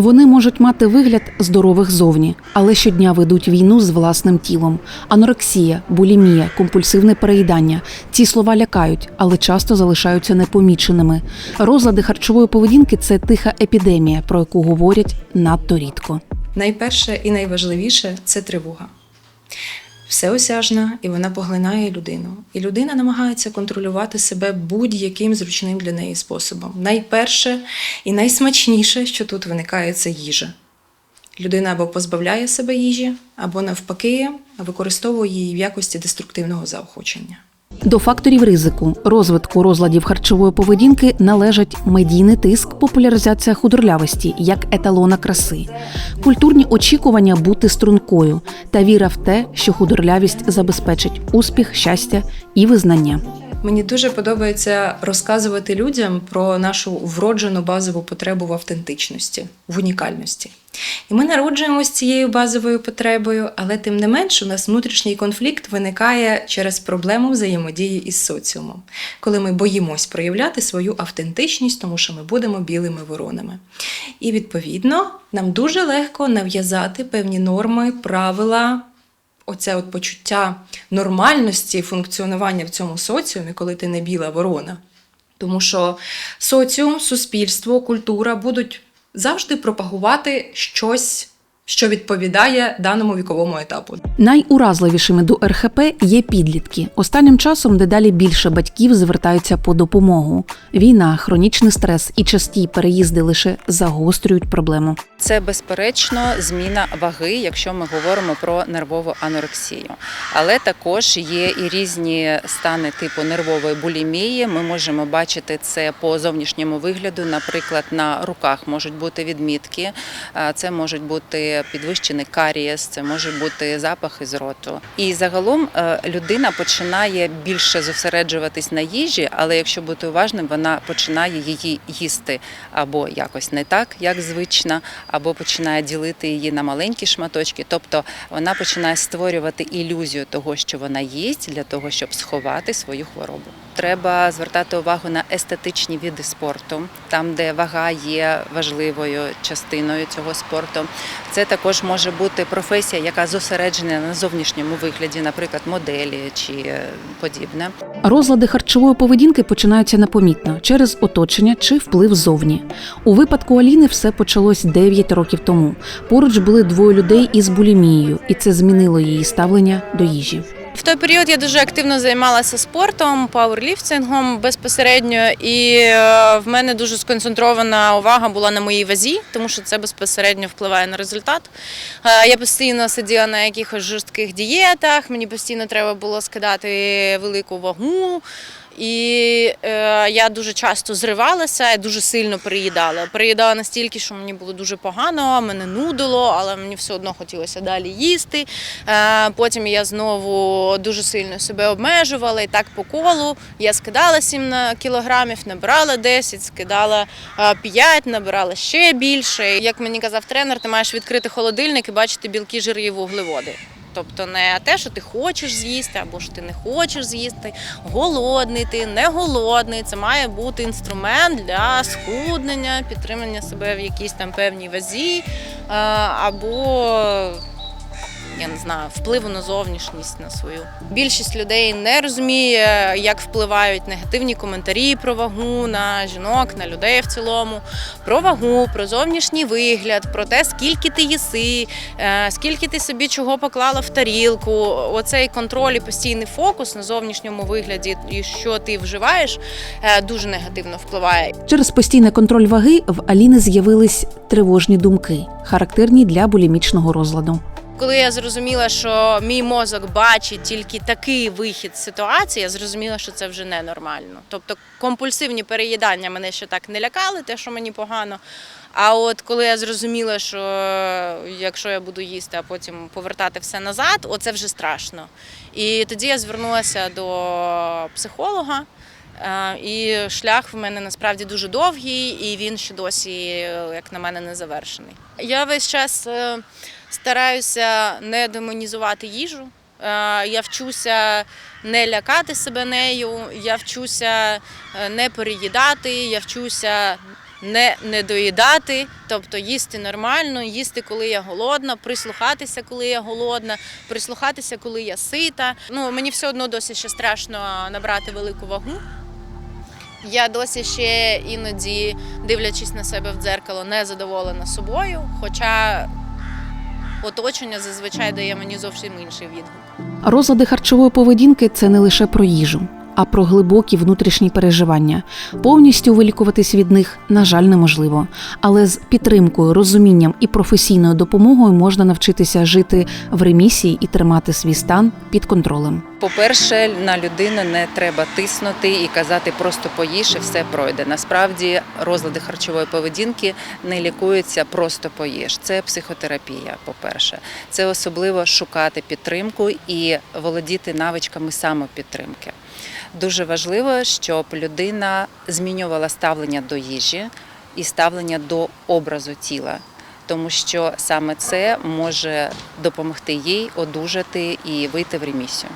Вони можуть мати вигляд здорових зовні, але щодня ведуть війну з власним тілом. Анорексія, булімія, компульсивне переїдання. Ці слова лякають, але часто залишаються непоміченими. Розлади харчової поведінки це тиха епідемія, про яку говорять надто рідко. Найперше і найважливіше це тривога. Всеосяжна, і вона поглинає людину. І людина намагається контролювати себе будь-яким зручним для неї способом. Найперше і найсмачніше, що тут виникає, це їжа. Людина або позбавляє себе їжі, або навпаки використовує її в якості деструктивного заохочення. До факторів ризику. Розвитку розладів харчової поведінки належать медійний тиск, популяризація худорлявості як еталона краси, культурні очікування бути стрункою. Та віра в те, що худорлявість забезпечить успіх, щастя і визнання. Мені дуже подобається розказувати людям про нашу вроджену базову потребу в автентичності, в унікальності. І ми народжуємося цією базовою потребою, але тим не менш у нас внутрішній конфлікт виникає через проблему взаємодії із соціумом, коли ми боїмось проявляти свою автентичність, тому що ми будемо білими воронами. І відповідно нам дуже легко нав'язати певні норми, правила, оце от почуття нормальності функціонування в цьому соціумі, коли ти не біла ворона. Тому що соціум, суспільство, культура будуть завжди пропагувати щось, що відповідає даному віковому етапу. Найуразливішими до РХП є підлітки. Останнім часом дедалі більше батьків звертаються по допомогу. Війна, хронічний стрес і часті переїзди лише загострюють проблему. Це безперечно зміна ваги, якщо ми говоримо про нервову анорексію. Але також є і різні стани типу нервової булімії. Ми можемо бачити це по зовнішньому вигляду. Наприклад, на руках можуть бути відмітки, це можуть бути підвищений карієс, це може бути запах із роту. І загалом е, людина починає більше зосереджуватись на їжі, але якщо бути уважним, вона починає її їсти або якось не так, як звично, або починає ділити її на маленькі шматочки. Тобто вона починає створювати ілюзію того, що вона їсть, для того, щоб сховати свою хворобу. Треба звертати увагу на естетичні види спорту, там, де вага є важливою частиною цього спорту. Це також може бути професія, яка зосереджена на зовнішньому вигляді, наприклад, моделі чи е, подібне. Розлади харчової поведінки починаються непомітно через оточення чи вплив зовні. У випадку Аліни все почалось 9 років тому. Поруч були двоє людей із булімією, і це змінило її ставлення до їжі. В той період я дуже активно займалася спортом, пауерліфтингом безпосередньо, і е, в мене дуже сконцентрована увага була на моїй вазі, тому що це безпосередньо впливає на результат. Е, Я постійно сиділа на якихось жорстких дієтах, мені постійно треба було скидати велику вагу. І е, я дуже часто зривалася і дуже сильно переїдала. Переїдала настільки, що мені було дуже погано, мене нудило, але мені все одно хотілося далі їсти. Е, потім я знову дуже сильно себе обмежувала і так по колу. Я скидала 7 на- кілограмів, набирала 10, скидала е, 5, набирала ще більше. Як мені казав тренер, ти маєш відкрити холодильник і бачити білки, жири і вуглеводи. Тобто не те, що ти хочеш з'їсти, або що ти не хочеш з'їсти, голодний ти, не голодний. Це має бути інструмент для схуднення, підтримання себе в якійсь там певній вазі, або я не знаю, впливу на зовнішність на свою. Більшість людей не розуміє, як впливають негативні коментарі про вагу на жінок, на людей в цілому, про вагу, про зовнішній вигляд, про те, скільки ти їси, е, скільки ти собі чого поклала в тарілку. Оцей контроль і постійний фокус на зовнішньому вигляді і що ти вживаєш, е, дуже негативно впливає. Через постійний контроль ваги в Аліни з'явились тривожні думки, характерні для булімічного розладу. Коли я зрозуміла, що мій мозок бачить тільки такий вихід з ситуації, я зрозуміла, що це вже ненормально. Тобто компульсивні переїдання мене ще так не лякали, те, що мені погано. А от коли я зрозуміла, що якщо я буду їсти, а потім повертати все назад, оце вже страшно. І тоді я звернулася до психолога. Е, І шлях в мене насправді дуже довгий, і він ще досі, як на мене, не завершений. Я весь час е, стараюся не демонізувати їжу. Е, Я вчуся не лякати себе нею, я вчуся е, не переїдати, я вчуся не недоїдати, тобто їсти нормально, їсти, коли я голодна, прислухатися, коли я голодна, прислухатися, коли я сита. Ну мені все одно досі ще страшно набрати велику вагу. Я досі ще іноді, дивлячись на себе в дзеркало, не задоволена собою, хоча оточення зазвичай дає мені зовсім інший відгук. Розлади харчової поведінки це не лише про їжу, а про глибокі внутрішні переживання. Повністю вилікуватись від них, на жаль, неможливо. Але з підтримкою, розумінням і професійною допомогою можна навчитися жити в ремісії і тримати свій стан під контролем. По-перше, на людину не треба тиснути і казати просто поїж і все пройде. Насправді розлади харчової поведінки не лікуються просто поїж. Це психотерапія. По-перше, це особливо шукати підтримку і володіти навичками самопідтримки. Дуже важливо, щоб людина змінювала ставлення до їжі і ставлення до образу тіла. Тому що саме це може допомогти їй одужати і вийти в ремісію.